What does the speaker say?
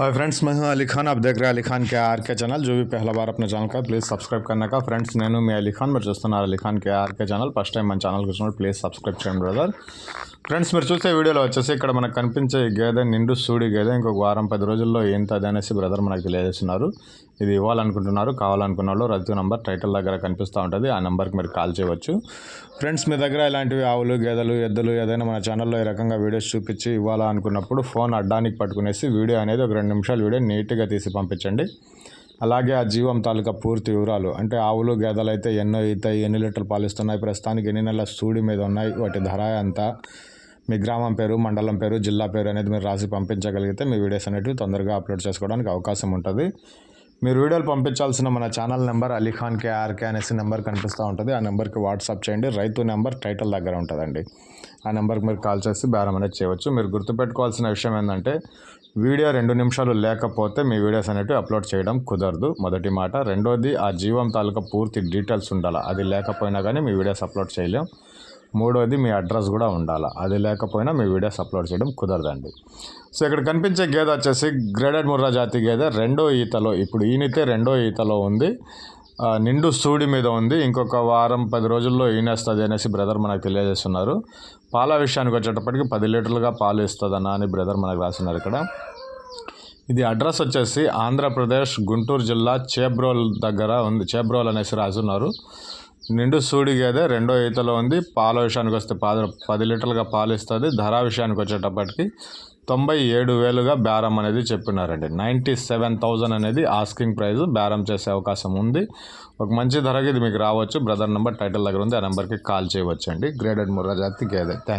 Hi friends मैं हूं अली खान आप देख रहे हैं अली खान के आर के चैनल जो भी पहला बार अपने ఛానల్ का ప్లీజ్ సబ్స్క్రైబ్ करने का ఫ్రెండ్స్ నేను మీ అలీ ఖాన్ మీరు చూస్తున్నారు Ali Khan K RK channel first time మన ఛానల్కి వచ్చినప్పుడు ప్లీజ్ సబ్స్క్రైబ్ చేయండి బ్రదర్ ఫ్రెండ్స్ మీరు చూసే వీడియోలో వచ్చేసి ఇక్కడ మనకు కనిపించే ఈ గేదె నిండు సూడి గేదె ఇంకొక వారం పది రోజుల్లో ఏంటది అనేసి బ్రదర్ మనకు తెలియజేస్తున్నారు ఇది ఇవ్వాలనుకుంటున్నారు కావాలనుకున్న వాళ్ళు రైతు నంబర్ టైటిల్ దగ్గర కనిపిస్తూ ఉంటుంది. ఆ నెంబర్కి మీరు కాల్ చేయవచ్చు. ఫ్రెండ్స్ మీ దగ్గర ఇలాంటివి ఆవులు గేదెలు ఎద్దులు ఏదైనా మన ఛానల్లో ఈ రకంగా వీడియోస్ చూపించి ఇవ్వాలా అనుకున్నప్పుడు ఫోన్ అడ్డానికి పట్టుకునేసి వీడియో అనేది ఒక రెండు నిమిషాలు వీడియో నీట్గా తీసి పంపించండి. అలాగే ఆ జీవం తాలూకా పూర్తి వివరాలు అంటే ఆవులు గేదెలు అయితే ఎన్నో అవుతాయి ఎన్ని లీటర్లు పాలిస్తున్నాయి ప్రస్తుతానికి ఎన్ని నెలల సూడి మీద ఉన్నాయి వాటి ధర ఎంత మీ గ్రామం పేరు మండలం పేరు జిల్లా పేరు అనేది మీరు రాసి పంపించగలిగితే మీ వీడియోస్ అనేటివి తొందరగా అప్లోడ్ చేసుకోవడానికి అవకాశం ఉంటుంది. మీరు వీడియోలు పంపించాల్సిన మన ఛానల్ నెంబర్ అలీఖాన్ కేఆర్కే అనేసి నెంబర్ కనిపిస్తూ ఉంటుంది. ఆ నెంబర్కి వాట్సాప్ చేయండి. రైతు నెంబర్ టైటిల్ దగ్గర ఉంటుందండి. ఆ నెంబర్కి మీరు కాల్ చేసి బేరం అనేది చేయవచ్చు. మీరు గుర్తుపెట్టుకోవాల్సిన విషయం ఏంటంటే వీడియో రెండు నిమిషాలు లేకపోతే మీ వీడియోస్ అనేవి అప్లోడ్ చేయడం కుదరదు. మొదటి మాట. రెండోది ఆ జీవం తాలూకా పూర్తి డీటెయిల్స్ ఉండాలి? అది లేకపోయినా కానీ మీ వీడియోస్ అప్లోడ్ చేయలేం. మూడోది మీ అడ్రస్ కూడా ఉండాలి. అది లేకపోయినా మీ వీడియోస్ అప్లోడ్ చేయడం కుదరదండి. సో ఇక్కడ కనిపించే గేదె వచ్చేసి గ్రేడెడ్ ముర్రా జాతి గేదె రెండో ఈతలో ఇప్పుడు ఈనితే రెండో ఈతలో ఉంది. నిండు సూడి మీద ఉంది. ఇంకొక వారం పది రోజుల్లో ఈనేస్తుంది అనేసి బ్రదర్ మనకు తెలియజేస్తున్నారు. పాల విషయానికి వచ్చేటప్పటికి పది లీటర్లుగా పాలు ఇస్తుందన్న అని బ్రదర్ మనకు రాస్తున్నారు ఇక్కడ. ఇది అడ్రస్ వచ్చేసి ఆంధ్రప్రదేశ్ గుంటూరు జిల్లా చేబ్రోల్ దగ్గర ఉంది. చేబ్రోల్ అనేసి రాసున్నారు. నిండు సూడి గేదె రెండో ఈతలో ఉంది. పాల విషయానికి వస్తే పాద పది లీటర్లుగా పాలు ఇస్తుంది. ధర విషయానికి వచ్చేటప్పటికి తొంభై ఏడు వేలుగా బేరం అనేది చెప్పినారండి. నైంటీ సెవెన్ థౌజండ్ అనేది ఆస్కింగ్ ప్రైస్. బేరం చేసే అవకాశం ఉంది. ఒక మంచి ధరకి ఇది మీకు రావచ్చు. బ్రదర్ నెంబర్ టైటిల్ దగ్గర ఉంది. ఆ నెంబర్కి కాల్ చేయవచ్చండి. గ్రేడెడ్ ముర్రా జాతి గేదె. థ్యాంక్